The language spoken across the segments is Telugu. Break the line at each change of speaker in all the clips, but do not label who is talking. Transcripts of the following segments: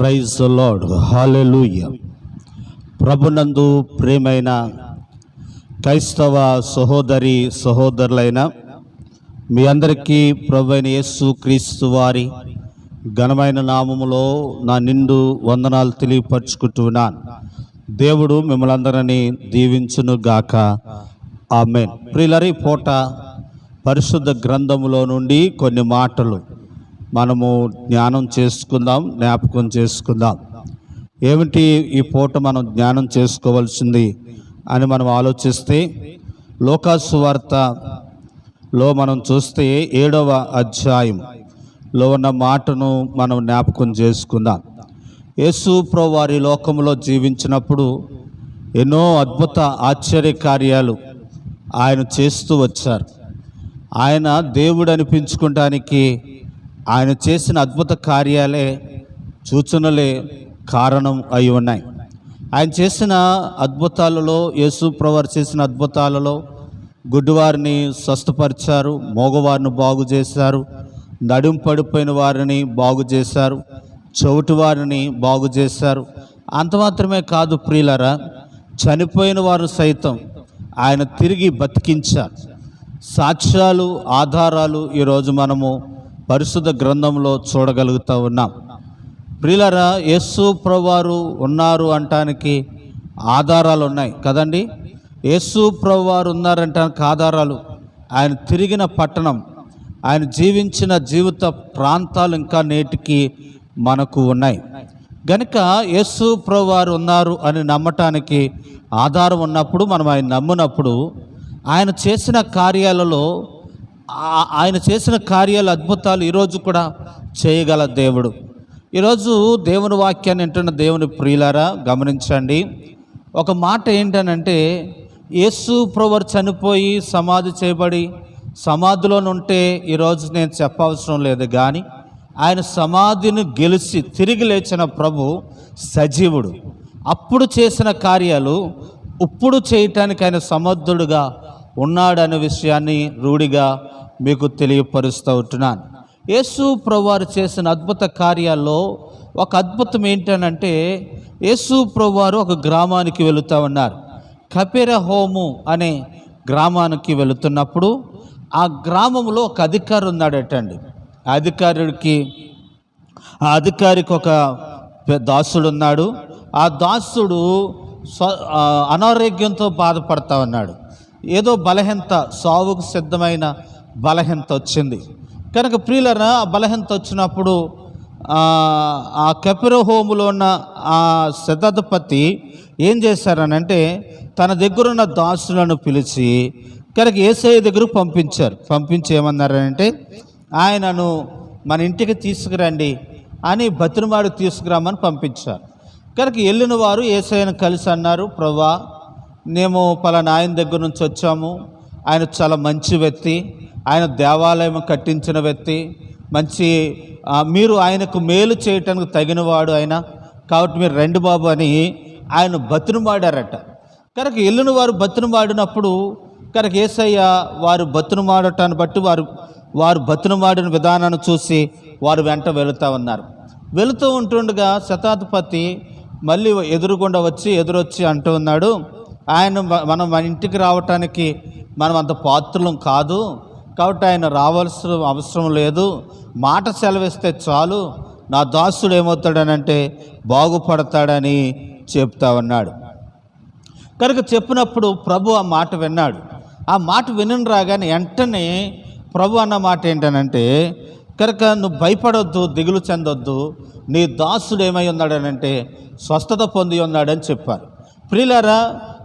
ప్రైజ్ లార్డ్ హాలెలూయ ప్రభునందు ప్రేమైన క్రైస్తవ సహోదరి సహోదరులైన మీ అందరికీ ప్రభు అయిన యేసు క్రీస్తు వారి ఘనమైన నామములో నా నిండు వందనాలు తెలియపరుచుకుంటున్నాను దేవుడు మిమ్మల్ని అందరినీ దీవించును గాక. ఆమెన్. ప్రిలరీ పూట పరిశుద్ధ గ్రంథములో నుండి కొన్ని మాటలు. మనము జ్ఞానం చేసుకుందాం జ్ఞాపకం చేసుకుందాం. ఏమిటి ఈ పూట మనం జ్ఞానం చేసుకోవాల్సింది అని మనం ఆలోచిస్తే లోకాసు వార్తలో మనం చూస్తే ఏడవ అధ్యాయంలో ఉన్న మాటను మనం జ్ఞాపకం చేసుకుందాం. యేసు వారి లోకంలో జీవించినప్పుడు ఎన్నో అద్భుత ఆశ్చర్య కార్యాలు ఆయన చేస్తూ వచ్చారు. ఆయన దేవుడు అనిపించుకోవటానికి ఆయన చేసిన అద్భుత కార్యాలే సూచనలే కారణం అయి ఉన్నాయి. ఆయన చేసిన అద్భుతాలలో యేసు ప్రవర్ చేసిన అద్భుతాలలో గుడ్డివారిని స్వస్థపరిచారు మోగవారిని బాగు చేశారు నడుం పడిపోయిన వారిని బాగు చేశారు చెవిటి వారిని బాగు చేశారు. అంత మాత్రమే కాదు ప్రియులరా చనిపోయిన వారు సైతం ఆయన తిరిగి బతికించారు. సాక్ష్యాలు ఆధారాలు ఈరోజు మనము పరిశుద్ధ గ్రంథంలో చూడగలుగుతూ ఉన్నాం. ప్రియులరా యేసు ప్రవారు ఉన్నారు అంటానికి ఆధారాలు ఉన్నాయి కదండి? యేసు ప్రవారు ఉన్నారంటానికి ఆధారాలు. ఆయన తిరిగిన పట్టణం ఆయన జీవించిన జీవిత ప్రాంతాలు ఇంకా నేటికి మనకు ఉన్నాయి. గనుక యేసు ప్రభువారు ఉన్నారు అని నమ్మటానికి ఆధారం ఉన్నప్పుడు మనం ఆయన నమ్మినప్పుడు ఆయన చేసిన కార్యాలలో ఆయన చేసిన కార్యాలు అద్భుతాలు ఈరోజు కూడా చేయగల దేవుడు. ఈరోజు దేవుని వాక్యాన్ని వింటున్న దేవుని ప్రియులారా గమనించండి. ఒక మాట ఏంటనంటే యేసు ప్రవర్ చనిపోయి సమాధి చేయబడి సమాధిలో ఉంటే ఈరోజు నేను చెప్పవసరం లేదు కానీ ఆయన సమాధిని గెలిచి తిరిగి లేచిన ప్రభు సజీవుడు. అప్పుడు చేసిన కార్యాలు ఇప్పుడు చేయటానికి ఆయన సమర్థుడుగా ఉన్నాడనే విషయాన్ని రూఢిగా మీకు తెలియపరుస్తూ ఉంటున్నాను యేసు ప్రభువారు చేసిన అద్భుత కార్యాల్లో ఒక అద్భుతం ఏంటనంటే యేసు ప్రభువారు ఒక గ్రామానికి వెళుతూ ఉన్నారు. కపిర హోము అనే గ్రామానికి వెళుతున్నప్పుడు ఆ గ్రామంలో ఒక అధికారి ఉన్నాడటండి. ఆ అధికారుడికి ఆ అధికారికి ఒక దాసుడు ఉన్నాడు ఆ దాసుడు స్వ అనారోగ్యంతో బాధపడతా ఉన్నాడు. ఏదో బలహీనత సావుకు సిద్ధమైన బలహీనత వచ్చింది కనుక ప్రియులరా ఆ బలహీనత వచ్చినప్పుడు ఆ, ఆ కపిర హోములో ఉన్న ఆ శతాధిపతి ఏం చేశారనంటే తన దగ్గరున్న దాసులను పిలిచి కనుక ఏసఐ దగ్గరకు పంపించారు. పంపించి ఏమన్నారంటే ఆయనను మన ఇంటికి తీసుకురండి అని బతినవాడు తీసుకురామని పంపించారు. కనుక వెళ్ళిన వారు ఏసఐని కలిసి అన్నారు ప్రభా మేము పలానా ఆయన దగ్గర నుంచి వచ్చాము ఆయన చాలా మంచి వ్యక్తి. ఆయన దేవాలయం కట్టించిన వ్యక్తి. మంచి మీరు ఆయనకు మేలు చేయటానికి తగినవాడు ఆయన. కాబట్టి మీరు రెండు బాబు అని ఆయన బతునుమాడారట. కనుక ఎల్లుని వారు బతునుమాడినప్పుడు కనుక ఏసయ్య వారు బతునుమాడటాన్ని బట్టి వారు వారు బతునుమాడిన విధానాన్ని చూసి వారు వెంట వెళుతూ ఉన్నారు. వెళుతూ ఉంటుండగా శతాధిపతి మళ్ళీ ఎదురుగుండా వచ్చి ఎదురొచ్చి అంటూ ఉన్నాడు ఆయన మనం మన ఇంటికి రావటానికి మనం అంత పాత్రలం కాదు. కాబట్టి ఆయన రావాల్సిన అవసరం లేదు. మాట సెలవిస్తే చాలు. నా దాసుడు ఏమవుతాడనంటే బాగుపడతాడని చెప్తా ఉన్నాడు. కనుక చెప్పినప్పుడు ప్రభు ఆ మాట విన్నాడు. ఆ మాట వినను రాగానే వెంటనే ప్రభు అన్న మాట ఏంటనంటే కనుక నువ్వు భయపడొద్దు దిగులు చెందొద్దు. నీ దాసుడు ఏమై ఉన్నాడనంటే స్వస్థత పొంది ఉన్నాడని చెప్పారు. ప్రియులారా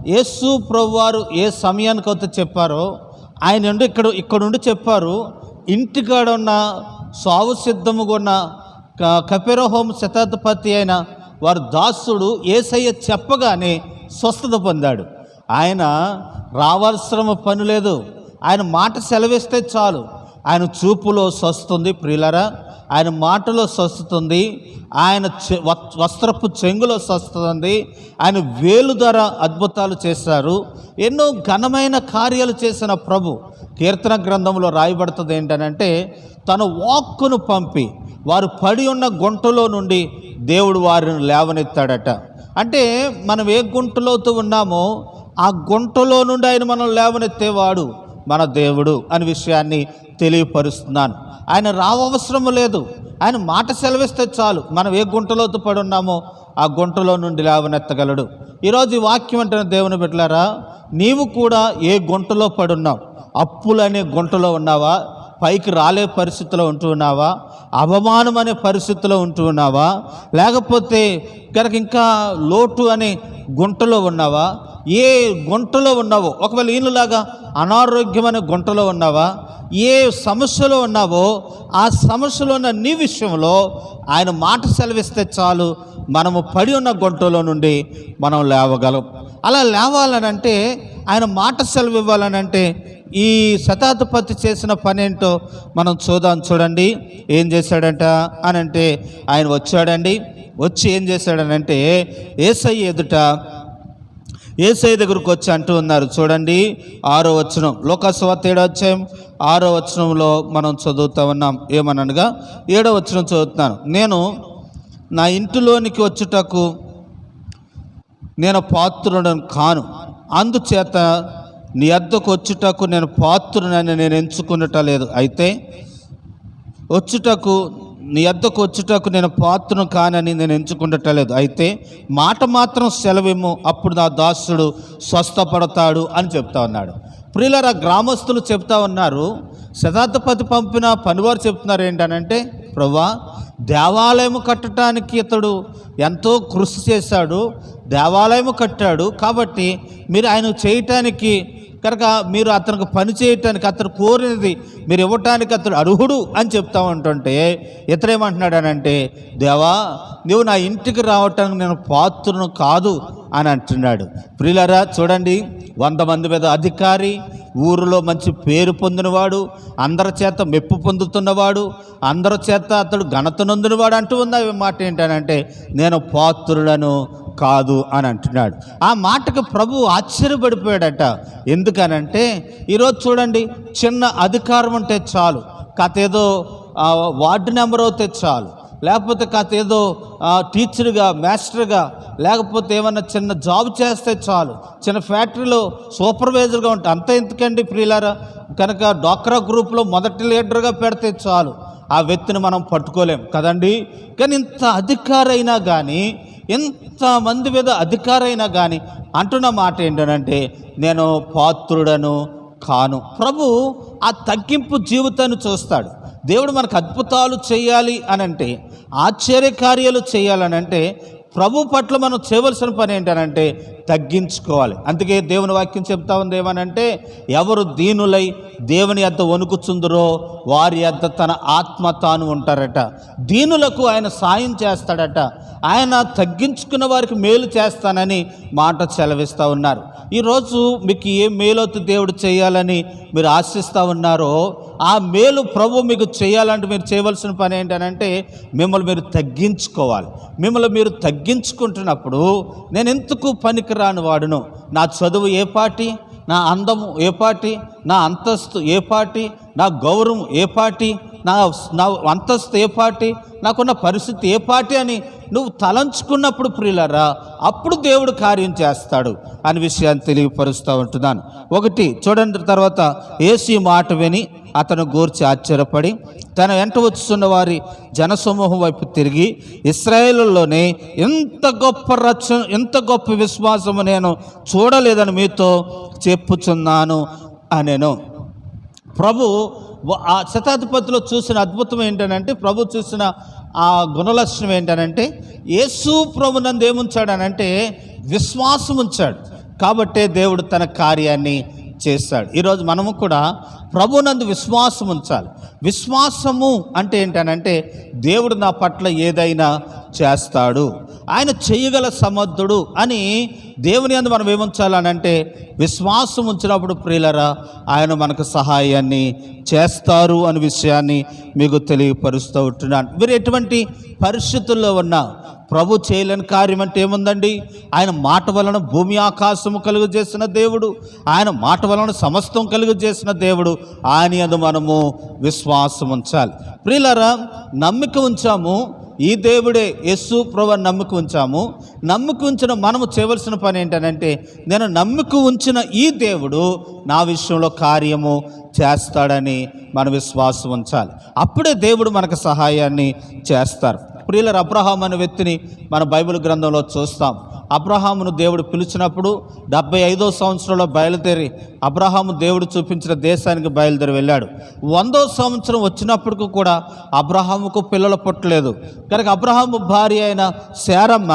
యేసు ప్రభు వారు ఏ సమయానికి వస్తే చెప్పారో ఆయన ఉండి ఇక్కడ ఇక్కడుండి చెప్పారు ఇంటికాడ ఉన్న సావు సిద్ధముగా ఉన్న క- కపిరహోం శతాధిపతి అయిన వారి దాసుడు ఏసయ్య చెప్పగానే స్వస్థత పొందాడు. ఆయన రావాల్సిన పని లేదు. ఆయన మాట సెలవిస్తే చాలు. ఆయన చూపులో స్వస్తుంది ప్రియులరా. ఆయన మాటలో స్వస్తుంది ఆయన చె- వస్త్రపు చెంగులో స్వస్తుంది ఆయన వేలు ద్వారా అద్భుతాలు చేశారు. ఎన్నో ఘనమైన కార్యాలు చేసిన ప్రభు. కీర్తన గ్రంథంలో రాయబడుతుంది ఏంటనంటే తన వాక్కును పంపి వారు పడి ఉన్న గుంటలో నుండి దేవుడు వారిని లేవనెత్తాడట. అంటే మనం ఏ గుంటలోతో ఉన్నామో ఆ గుంటలో నుండి ఆయన మనం లేవనెత్తేవాడు మన దేవుడు అనే విషయాన్ని తెలియపరుస్తున్నాను. ఆయన రావవసరం లేదు. ఆయన మాట సెలవిస్తే చాలు. మనం ఏ గుంటలో పడి ఉన్నామో ఆ గుంటలో నుండి లేవనెత్తగలడు. ఈరోజు ఈ వాక్యం అంటున్న దేవుని బిడ్డలారా నీవు కూడా ఏ గుంటలో పడున్నావు? అప్పులనే గుంటలో ఉన్నావా? పైకి రాలే పరిస్థితిలో ఉంటూ ఉన్నావా? అవమానం అనే పరిస్థితిలో ఉంటూ ఉన్నావా? లేకపోతే కనుక ఇంకా లోటు అనే గుంటలో ఉన్నావా? ఏ గుంటలో ఉన్నావో? ఒకవేళ ఈయనలాగా అనారోగ్యం అనే గుంటలో ఉన్నావా? ఏ సమస్యలో ఉన్నావో? ఆ సమస్యలో ఉన్న నీ విషయంలో ఆయన మాట సెలవిస్తే చాలు. మనము పడి ఉన్న గుంటలో నుండి మనం లేవగలం. అలా లేవాలనంటే ఆయన మాట సెలవు ఇవ్వాలనంటే ఈ శతాధిపతి చేసిన పని ఏంటో మనం చూద్దాం చూడండి. ఏం చేశాడంట అని అంటే ఆయన వచ్చాడండి. వచ్చి ఏం చేశాడనంటే ఏసై ఎదుట ఏసై దగ్గరకు వచ్చి అంటూ ఉన్నారు. చూడండి ఆరో వచనం. లోకస్వార్త ఏడో వచ్చాం ఆరో వచనంలో మనం చదువుతా ఉన్నాం. ఏమనగా ఏడో వచనం చదువుతున్నాను. నేను నా ఇంటిలోనికి వచ్చుటకు నేను పాత్రుడను కాను. అందుచేత నీ అద్దకు వచ్చుటకు నేను పాత్రునని నేను ఎంచుకున్నట లేదు. అయితే వచ్చుటకు నీ అద్దకు వచ్చుటకు నేను పాత్రను కానని నేను ఎంచుకుంటలేదు అయితే మాట మాత్రం సెలవేమో అప్పుడు నా దాసుడు స్వస్థపడతాడు అని చెప్తా ఉన్నాడు. ప్రియులరా గ్రామస్తులు చెప్తా ఉన్నారు శతాబ్దపతి పంపిన పనివారు చెప్తున్నారు ఏంటనంటే ప్రభా దేవాలయం కట్టడానికి ఇతడు ఎంతో కృషి చేశాడు దేవాలయం కట్టాడు కాబట్టి మీరు ఆయన చేయటానికి కనుక మీరు అతనికి పని చేయటానికి అతను కోరినది మీరు ఇవ్వటానికి అతడు అర్హుడు అని చెప్తా ఉంటుంటే ఇతరేమంటున్నాడనంటే దేవా నువ్వు నా ఇంటికి రావటానికి నేను పాత్రను కాదు అని అంటున్నాడు. ప్రియులరా చూడండి వంద మంది మీద అధికారి ఊరిలో మంచి పేరు పొందినవాడు అందరి చేత మెప్పు పొందుతున్నవాడు అందరి చేత అతడు ఘనత నొందినవాడు అంటూ ఉంది మాట ఏంటనంటే నేను పాత్రులను కాదు అని అంటున్నాడు. ఆ మాటకు ప్రభు ఆశ్చర్యపడిపోయాడట. ఎందుకనంటే ఈరోజు చూడండి చిన్న అధికారం ఉంటే చాలు. కథ ఏదో వార్డు నెంబర్ అవుతే చాలు. లేకపోతే కాస్త ఏదో టీచర్గా మాస్టర్గా లేకపోతే ఏమన్నా చిన్న జాబ్ చేస్తే చాలు. చిన్న ఫ్యాక్టరీలో సూపర్వైజర్గా ఉంటే అంత ఎందుకండి ప్రియులారా? కనుక డాక్రా గ్రూప్లో మొదటి లీడర్గా పెడితే చాలు. ఆ వ్యక్తిని మనం పట్టుకోలేం కదండి? కానీ ఇంత అధికారైనా కానీ ఎంతమంది మీద అధికారైనా కానీ అంటున్న మాట ఏంటనంటే నేను పాత్రుడను కాను. ప్రభు ఆ తగ్గింపు జీవితాన్ని చూస్తాడు. దేవుడు మనకు అద్భుతాలు చేయాలి అని అంటే ఆశ్చర్య కార్యాలు చేయాలని అంటే ప్రభు పట్ల మనం చేయవలసిన పని ఏంటనంటే తగ్గించుకోవాలి. అందుకే దేవుని వాక్యం చెప్తా ఉంది ఏమనంటే ఎవరు దీనులై దేవుని యొద్ద వణుకుచుందరో వారి యొద్ద తన ఆత్మ తాను ఉంటారట. దీనులకు ఆయన సాయం చేస్తాడట. ఆయన తగ్గించుకున్న వారికి మేలు చేస్తానని మాట సెలవిస్తూ ఉన్నారు. ఈరోజు మీకు ఏ మేలొత్తు దేవుడు చేయాలని మీరు ఆశిస్తూ ఉన్నారో ఆ మేలు ప్రభు మీకు చేయాలంటే మీరు చేయవలసిన పని ఏంటనంటే మిమ్మల్ని మీరు తగ్గించుకోవాలి. మిమ్మల్ని మీరు తగ్గించుకుంటున్నప్పుడు నేను ఎందుకు పనికిరాని వాడును. నా చదువు ఏ పాటి నా అందము ఏ పాటి నా అంతస్తు ఏ పాటి నా గౌరవం ఏ పాటి నా నా అంతస్తు ఏ పాటి నాకున్న పరిస్థితి ఏ పాటి అని నువ్వు తలంచుకున్నప్పుడు ప్రియులరా అప్పుడు దేవుడు కార్యం చేస్తాడు అనే విషయాన్ని తెలియపరుస్తూ ఉంటున్నాను. ఒకటి చూడండి తర్వాత ఏసీ మాట విని అతను గూర్చి ఆశ్చర్యపడి తన వెంట వచ్చుతున్న వారి జనసమూహం వైపు తిరిగి ఇస్రాయేలులోనే ఎంత గొప్ప రచ ఎంత గొప్ప విశ్వాసము నేను చూడలేదని మీతో చెప్పుచున్నాను అనెను. ప్రభు ఆ శతాధిపతిలో చూసిన అద్భుతం ఏంటనంటే ప్రభు చూసిన ఆ గుణలక్షణం ఏంటనంటే యేసు ప్రభునందు ఏముంచాడనంటే విశ్వాసం ఉంచాడు కాబట్టే దేవుడు తన కార్యాన్ని చేస్తాడు. ఈరోజు మనము కూడా ప్రభునందు విశ్వాసం ఉంచాలి. విశ్వాసము అంటే ఏంటనంటే దేవుడు నా పట్ల ఏదైనా చేస్తాడు. ఆయన చేయగల సమర్థుడు అని దేవుని అందు మనం ఏముంచాలనంటే విశ్వాసం ఉంచినప్పుడు ప్రియులరా ఆయన మనకు సహాయాన్ని చేస్తారు అనే విషయాన్ని మీకు తెలియపరుస్తూ ఉంటున్నాను. మీరు ఎటువంటి పరిస్థితుల్లో ఉన్నా ప్రభు చేయలేని కార్యం అంటే ఏముందండి? ఆయన మాట వలన భూమి ఆకాశము కలుగు చేసిన దేవుడు ఆయన మాట వలన సమస్తం కలుగు చేసిన దేవుడు ఆయన అది మనము విశ్వాసం ఉంచాలి. ప్రియులరా నమ్మిక ఉంచాము ఈ దేవుడే యస్సు ప్రభు నమ్మిక ఉంచాము. నమ్మిక ఉంచిన మనము చేయవలసిన పని ఏంటనంటే నేను నమ్మిక ఉంచిన ఈ దేవుడు నా విషయంలో కార్యము చేస్తాడని మన విశ్వాసం ఉంచాలి. అప్పుడే దేవుడు మనకు సహాయాన్ని చేస్తారు. ప్రియులర్ అబ్రహాం అనే వ్యక్తిని మన బైబిల్ గ్రంథంలో చూస్తాం. అబ్రహామును దేవుడు పిలిచినప్పుడు డెబ్బై ఐదో సంవత్సరంలో బయలుదేరి అబ్రహాము దేవుడు చూపించిన దేశానికి బయలుదేరి వెళ్ళాడు. వందో సంవత్సరం వచ్చినప్పటికీ కూడా అబ్రహాముకు పిల్లలు పుట్టలేదు కనుక అబ్రహాము భార్య అయిన శారమ్మ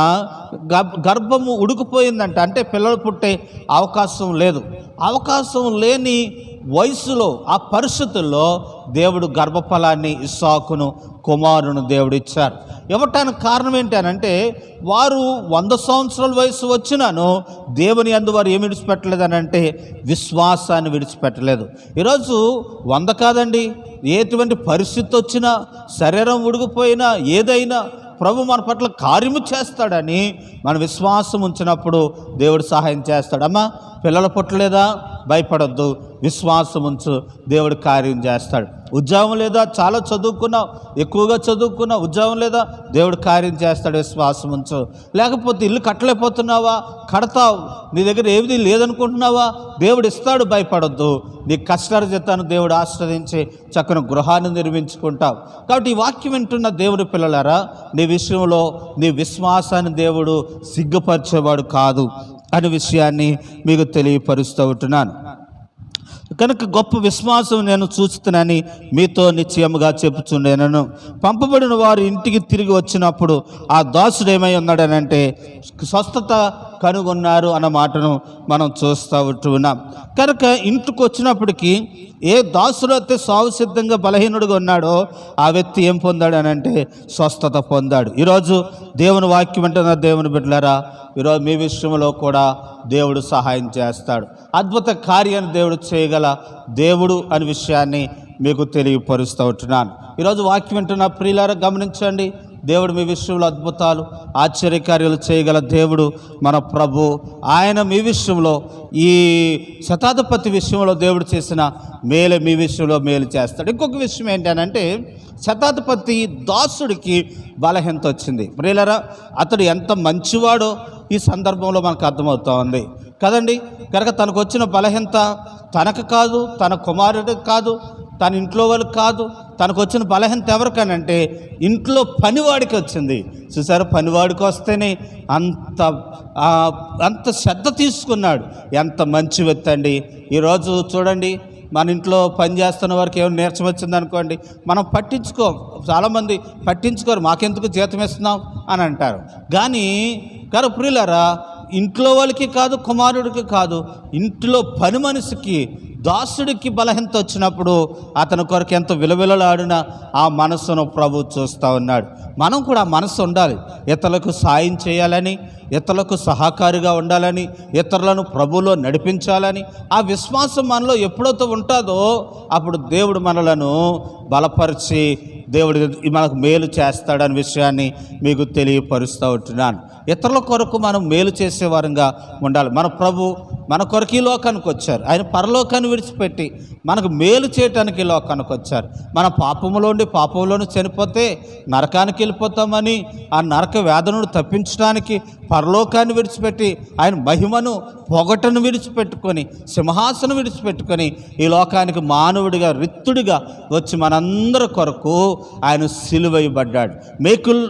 గర్భ- గర్భము ఉడికిపోయిందంట. అంటే పిల్లలు పుట్టే అవకాశం లేదు. అవకాశం లేని వయసులో ఆ పరిస్థితుల్లో దేవుడు గర్భఫలాన్ని ఇస్సాకును కుమారును దేవుడు ఇచ్చారు ఇవ్వటానికి కారణం ఏంటి అని అంటే వారు వంద సంవత్సరాల వయసు వచ్చినాను దేవుని అందు వారు ఏమి విడిచిపెట్టలేదు అని అంటే విశ్వాసాన్ని విడిచిపెట్టలేదు. ఈరోజు వంద కాదండి ఎటువంటి పరిస్థితి వచ్చినా శరీరం ఉడిగిపోయినా ఏదైనా ప్రభు మన పట్ల కార్యము చేస్తాడని మన విశ్వాసం ఉంచినప్పుడు దేవుడు సహాయం చేస్తాడమ్మా పిల్లలు పుట్టలేదా భయపడొద్దు. విశ్వాసం ఉంచు. దేవుడు కార్యం చేస్తాడు. ఉద్యోగం లేదా? చాలా చదువుకున్నావు. ఎక్కువగా చదువుకున్నావు. ఉద్యోగం లేదా? దేవుడు కార్యం చేస్తాడు. విశ్వాసం ఉంచు. లేకపోతే ఇల్లు కట్టలేకపోతున్నావా? కడతావు. నీ దగ్గర ఏది లేదనుకుంటున్నావా? దేవుడు ఇస్తాడు. భయపడొద్దు. నీ కష్టార్జితాన్ని దేవుడు ఆశ్రదించి చక్కని గృహాన్ని నిర్మించుకుంటావు. కాబట్టి ఈ వాక్యం వింటున్న దేవుడు పిల్లలారా నీ విషయంలో నీ విశ్వాసాన్ని దేవుడు సిగ్గుపరిచేవాడు కాదు. అనే విషయాన్ని మీకు తెలియపరుస్తూ ఉంటున్నాను. కనుక గొప్ప విశ్వాసం నేను చూస్తున్నానని మీతో నిశ్చయముగా చెప్పుచుండేనను. పంపబడిన వారు ఇంటికి తిరిగి వచ్చినప్పుడు ఆ దాసుడు ఏమై ఉన్నాడనంటే స్వస్థత కనుగొన్నారు అన్న మాటను మనం చూస్తూ ఉంటున్నాం కనుక ఇంటికి వచ్చినప్పటికీ ఏ దాసుడు అయితే సాగు సిద్ధంగా బలహీనుడిగా ఉన్నాడో ఆ వ్యక్తి ఏం పొందాడు అని అంటే స్వస్థత పొందాడు. ఈరోజు దేవుని వాక్యం అంటున్న దేవుని బిడ్డలారా ఈరోజు మీ విషయంలో కూడా దేవుడు సహాయం చేస్తాడు. అద్భుత కార్యాన్ని దేవుడు చేయగల దేవుడు అనే విషయాన్ని మీకు తెలియపరుస్తూ ఉంటున్నాను. ఈరోజు వాక్యం వింటున్న ప్రియులారా గమనించండి. దేవుడు మీ విషయంలో అద్భుతాలు ఆశ్చర్యకార్యాలు చేయగల దేవుడు మన ప్రభు. ఆయన మీ విషయంలో ఈ శతాధిపతి విషయంలో దేవుడు చేసిన మేలు మీ విషయంలో మేలు చేస్తాడు. ఇంకొక విషయం ఏంటనంటే శతాధిపతి దాసుడికి బలహీనత వచ్చింది. ప్రియులరా అతడు ఎంత మంచివాడో ఈ సందర్భంలో మనకు అర్థమవుతా ఉంది. కదండి? కనుక తనకు వచ్చిన బలహీనత తనకు కాదు తన కుమారుడికి కాదు తన ఇంట్లో వాళ్ళకి కాదు తనకు వచ్చిన బలహీనత ఎవరికనంటే ఇంట్లో పనివాడికి వచ్చింది. చూసారు? పనివాడికి వస్తేనే అంత అంత శ్రద్ధ తీసుకున్నాడు. ఎంత మంచి వ్యక్తి ఈరోజు చూడండి మన ఇంట్లో పని చేస్తున్న వారికి ఏమైనా నీరసం వచ్చింది అనుకోండి మనం పట్టించుకోం చాలామంది పట్టించుకోరు మాకెందుకు జీతం ఇస్తున్నాం అని అంటారు. కానీ గారు ప్రియులారా ఇంట్లో వాళ్ళకి కాదు కుమారుడికి కాదు. ఇంట్లో పని మనిషికి దాసుడికి బలహీనత వచ్చినప్పుడు అతని కొరకు ఎంత విలువిలలాడిన ఆ మనస్సును ప్రభు చూస్తూ ఉన్నాడు. మనం కూడా మనసు ఉండాలి. ఇతరులకు సాయం చేయాలని ఇతరులకు సహకారిగా ఉండాలని ఇతరులను ప్రభులో నడిపించాలని ఆ విశ్వాసం మనలో ఎప్పుడైతే ఉంటుందో అప్పుడు దేవుడు మనలను బలపరిచి దేవుడు మనకు మేలు చేస్తాడనే విషయాన్ని మీకు తెలియపరుస్తూ ఉంటున్నాను. ఇతరుల కొరకు మనం మేలు చేసేవారంగా ఉండాలి. మన ప్రభు మన కొరకు ఈ లోకానికి వచ్చారు. ఆయన పరలోకాన్ని విడిచిపెట్టి మనకు మేలు చేయటానికి ఈ లోకానికి వచ్చారు. మన పాపములోండి పాపంలోని చనిపోతే నరకానికి వెళ్ళిపోతామని ఆ నరక వేదనను తప్పించడానికి పరలోకాన్ని విడిచిపెట్టి ఆయన మహిమను పొగటను విడిచిపెట్టుకొని సింహాసనం విడిచిపెట్టుకొని ఈ లోకానికి మానవుడిగా రిత్తుడిగా వచ్చి మనందరి కొరకు ఆయన సిలువైబడ్డాడు. మేకులు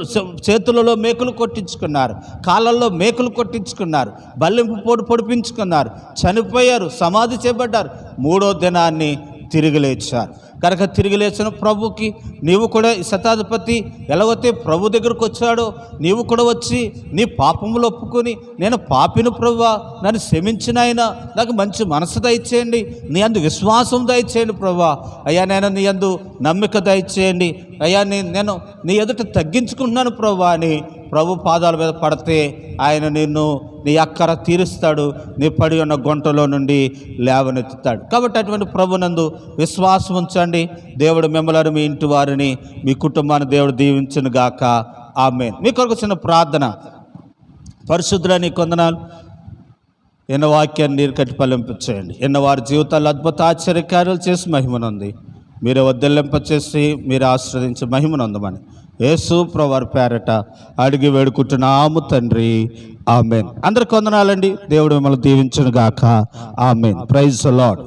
చేతులలో మేకులు కొట్టించుకున్నారు. కాళ్ళల్లో మేకులు కొట్టించుకున్నారు. బల్లెంపు పొడి పొడిపించుకున్నారు. చనిపోయారు. సమాధి చేపడ్డారు మూడో దినాన్ని తిరిగి లేచారు. కనుక తిరిగి లేచిన ప్రభుకి నీవు కూడా శతాధిపతి ఎలాగైతే ప్రభు దగ్గరకు వచ్చాడో నీవు కూడా వచ్చి నీ పాపములు ఒప్పుకొని నేను పాపిను ప్రభువా నన్ను క్షమించిన ఆయన నాకు మంచి మనసు దయచేయండి నీ అందు విశ్వాసం దయచేయండి ప్రభువా అయ్యా నేను నీ అందు నమ్మిక దయచేయండి. అయ్యా నేను నీ ఎదుట తగ్గించుకుంటున్నాను ప్రభువా అని ప్రభు పాదాల మీద పడితే ఆయన నిన్ను నీ అక్కర తీరుస్తాడు నీ పడి ఉన్న గుంటలో నుండి లేవనెత్తుతాడు. కాబట్టి అటువంటి ప్రభునందు విశ్వాసం ఉంచండి. దేవుడు మిమ్మలను మీ ఇంటి వారిని మీ కుటుంబాన్ని దేవుడు దీవించును గాక. ఆమె మీ కొరకు చిన్న ప్రార్థన. పరిశుద్ధులని కొందనాలు ఎన్న వాక్యాన్ని నీరు కట్టి ఫలింపచేయండి ఎన్న వారి జీవితాలు అద్భుత ఆశ్చర్యకార్యాలు చేసి మహిమనుంది. మీరు వద్దలింపచేసి మీరు ఆశ్రదించి మహిమనుందమని. యేసు ప్రవారి పేరట అడిగి వేడుకుంటున్నాము తండ్రి. ఆమెన్. అందరికి వందనాలండి. దేవుడు మిమ్మల్ని దీవించును గాక ఆమెన్. Praise lord